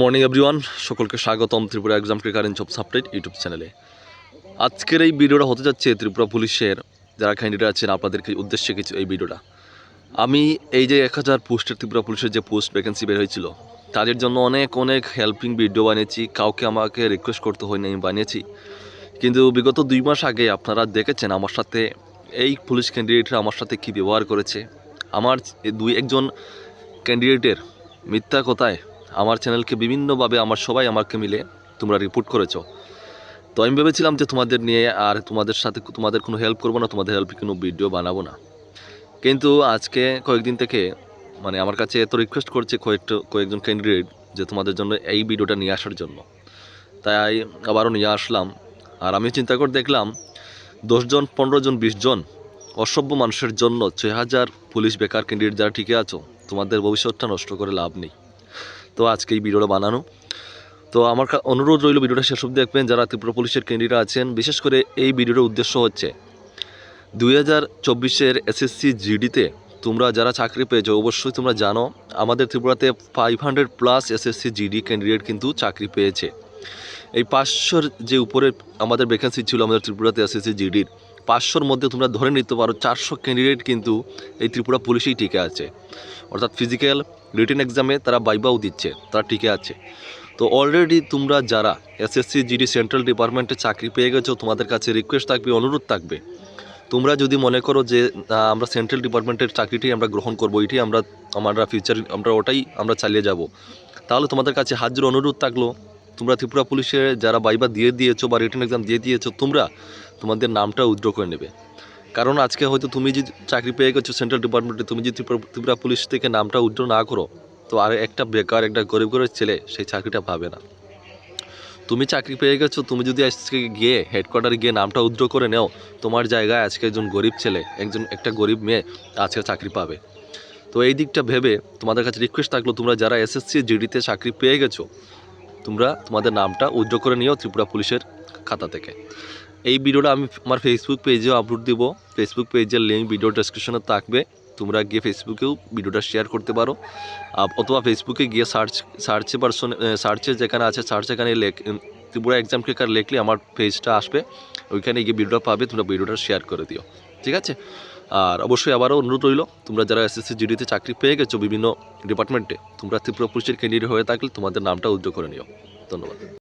Morning everyone সকলকে স্বাগতম Tripura exam current job update YouTube চ্যানেলে আজকের এই ভিডিওটা হতে যাচ্ছে ত্রিপুরা পুলিশের। যারা ক্যান্ডিডেট আছেন, আপনাদেরকে উদ্দেশ্যে কিছু এই ভিডিওটা আমি এই যে এক হাজার পোস্টের ত্রিপুরা পুলিশের যে পোস্ট ভ্যাকেন্সি বের হয়েছিল, তাদের জন্য অনেক অনেক হেল্পিং ভিডিও বানিয়েছি। কাউকে আমাকে রিকোয়েস্ট করতে হয়নি, আমি বানিয়েছি। কিন্তু বিগত দুই মাস আগে আপনারা দেখেছেন আমার সাথে এই পুলিশ ক্যান্ডিডেটরা আমার সাথে কী ব্যবহার করেছে। আমার দুই একজন ক্যান্ডিডেটের মিথ্যা কথায় আমার চ্যানেলকে বিভিন্নভাবে আমার সবাই আমাকে মিলে তোমরা রিপোর্ট করেছ। তো আমি ভেবেছিলাম যে তোমাদের নিয়ে আর তোমাদের সাথে তোমাদের কোনো হেল্প করব না, তোমাদের হেল্পে কোনো ভিডিও বানাবো না। কিন্তু আজকে কয়েকদিন থেকে মানে আমার কাছে এত রিকোয়েস্ট করছে কয়েকটা, কয়েকজন ক্যান্ডিডেট যে তোমাদের জন্য এই ভিডিওটা নিয়ে আসার জন্য। তাই আবারও নিয়ে আসলাম। আর আমি চিন্তা করে দেখলাম, দশজন পনেরো জন বিশ জন অসভ্য মানুষের জন্য ছয় হাজার পুলিশ বেকার ক্যান্ডিডেট যারা টিকে আছো, তোমাদের ভবিষ্যৎটা নষ্ট করে লাভ নেই। তো আজকে এই ভিডিওটা বানানো। তো আমার অনুরোধ রইল ভিডিওটা শেষ অবধি দেখবেন, যারা ত্রিপুরা পুলিশের ক্যান্ডিডেট আছেন, বিশেষ করে এই ভিডিওর উদ্দেশ্য হচ্ছে, দুই হাজার চব্বিশের এসএসসি জিডিতে তোমরা যারা চাকরি পেয়েছ, অবশ্যই তোমরা জানো, আমাদের ত্রিপুরাতে five hundred plus SSC GD candidate কিন্তু চাকরি পেয়েছে। এই পাঁচশোর যে উপরে আমাদের ভ্যাকেন্সি ছিল আমাদের ত্রিপুরাতে এসএসসি জিডির পাঁচশোর মধ্যে তোমরা ধরে নিতে পারো, চারশো ক্যান্ডিডেট কিন্তু এই ত্রিপুরা পুলিশেই টিকে আছে। অর্থাৎ ফিজিক্যাল রিটেন এক্সামে তারা বাইবাও দিচ্ছে, তারা টিকে আছে। তো অলরেডি তোমরা যারা এসএসসি জিডি সেন্ট্রাল ডিপার্টমেন্টে চাকরি পেয়ে গেছো, তোমাদের কাছে রিকোয়েস্ট থাকবে, অনুরোধ থাকবে। তোমরা যদি মনে করো যে আমরা সেন্ট্রাল ডিপার্টমেন্টের চাকরিটাই আমরা গ্রহণ করব, এটাই আমরা আমরা ফিউচার আমরা ওটাই আমরা চালিয়ে যাব, তাহলে তোমাদের কাছে হাজির অনুরোধ থাকল। তোমরা ত্রিপুরা পুলিশের যারা বাইবা দিয়ে দিয়েছ বা রিটার্ন এক্সাম দিয়ে দিয়েছ, তোমরা তোমাদের নামটা উইথড্র করে নেবে। কারণ আজকে হয়তো তুমি যদি চাকরি পেয়ে গেছো সেন্ট্রাল ডিপার্টমেন্টে তুমি যদি ত্রিপুরা ত্রিপুরা পুলিশ থেকে নামটা উইথড্র না করো, তো আর একটা বেকার, একটা গরিব গরিব ছেলে সেই চাকরিটা পাবে না। তুমি চাকরি পেয়ে গেছো, তুমি যদি আজকে গিয়ে হেডকোয়ার্টারে গিয়ে নামটা উদ্র করে নেও, তোমার জায়গায় আজকে একজন গরিব ছেলে, একজন, একটা গরিব মেয়ে আজকে চাকরি পাবে। তো এই দিকটা ভেবে তোমাদের কাছে রিকোয়েস্ট থাকল, তোমরা যারা এসএসসি জিডিতে চাকরি পেয়ে গেছো তোমরা তোমাদের নামটা উদ্র করে নিও ত্রিপুরা পুলিশের খাতা থেকে। এই ভিডিওটা আমি আমার ফেসবুক পেজেও আপলোড দিব। ফেসবুক পেজের লিঙ্ক ভিডিও ডেসক্রিপশনে থাকবে। তোমরা গিয়ে ফেসবুকেও ভিডিওটা শেয়ার করতে পারো। অথবা ফেসবুকে গিয়ে সার্চ সার্চে পার্সন সার্চে যেখানে আছে সার্চ এখানে লেখ ত্রিপুরা এক্সাম ক্লিকার লেখলে আমার পেজটা আসবে। ওইখানে গিয়ে ভিডিওটা পাবে, তোমরা ভিডিওটা শেয়ার করে দিও। ঠিক আছে? আর অবশ্যই আবারও অনুরোধ রইল, তোমরা যারা এসএসসি জিডিতে চাকরি পেয়ে গেছো বিভিন্ন ডিপার্টমেন্টে তোমরা ত্রিপুরা পুলিশের ক্যান্ডিডেট হয়ে থাকলে তোমাদের নামটা উদ্যোগ করে নিও। ধন্যবাদ।